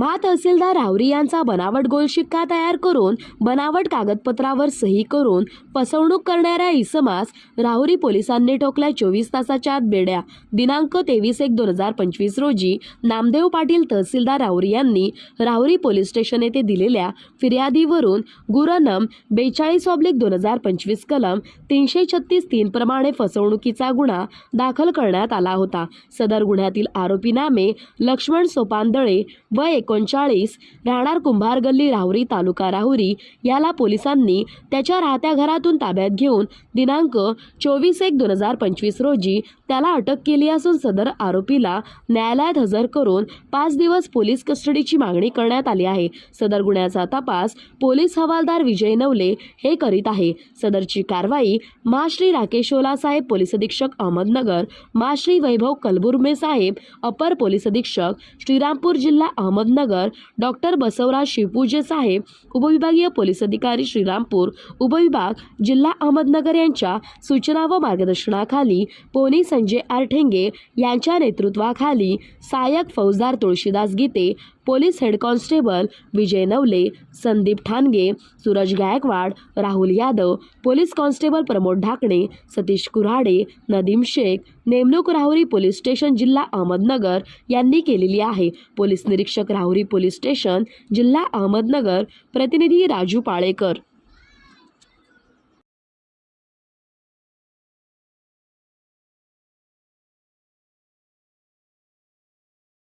महातहसीलदार रावरी यांचा बनावट गोल शिक्का तयार करून बनावट कागदपत्रावर सही करून फसवणूक करणाऱ्या इसमास राहुरी पोलिसांनी ठोकल्या चोवीस तासाच्या आत बेड्या. दिनांक तेवीस एक दोन हजार पंचवीस रोजी नामदेव पाटील तहसीलदार राहुरी यांनी राहुरी पोलीस स्टेशन येथे दिलेल्या फिर्यादीवरून गुरनम बेचाळीस ऑब्लिक दोन हजार पंचवीस कलम तीनशे छत्तीस तीन प्रमाणे फसवणुकीचा गुन्हा दाखल करण्यात आला होता. सदर गुन्ह्यातील आरोपी नामे लक्ष्मण सोपांदळे एक एकोणचाळीस राहणार कुंभार गल्ली राहुरी तालुका राहुरी याला पोलिसांनी त्याच्या राहत्या घरातून ताब्यात घेऊन दिनांक चोवीस एक दोन हजार पंचवीस रोजी त्याला अटक केली असून सदर आरोपीला न्यायालयात हजर करून पाच दिवस पोलीस कस्टडीची मागणी करण्यात आली आहे. सदर गुन्ह्याचा तपास पोलीस हवालदार विजय नवले हे करीत आहे. सदरची कारवाई महाश्री राकेश ओला साहेब पोलीस अधीक्षक अहमदनगर महाश्री वैभव कलबुर्मे साहेब अपर पोलीस अधीक्षक श्रीरामपूर जिल्हा अहमदनगर डॉक्टर बसवराज शिवपूजे साहेब उपविभागीय पोलीस अधिकारी श्रीरामपूर उपविभाग जिल्हा अहमदनगर यांच्या सूचना व मार्गदर्शनाखाली पोनी संजय आरठेंगे यांच्या नेतृत्वाखाली सहाय्यक फौजदार Tulshidas Gite police head constable Vijay Navale Sandeep Thange Suraj Gaikwad Rahul Yadav police constable Pramod Dhakane Satish Kurhade Nadeem Shaikh नेमणूक राहुरी पोलीस स्टेशन जिल्हा अहमदनगर यांनी केलेली आहे. पोलीस निरीक्षक राहुरी पोलीस स्टेशन जिल्हा अहमदनगर प्रतिनिधी राजू पाळेकर.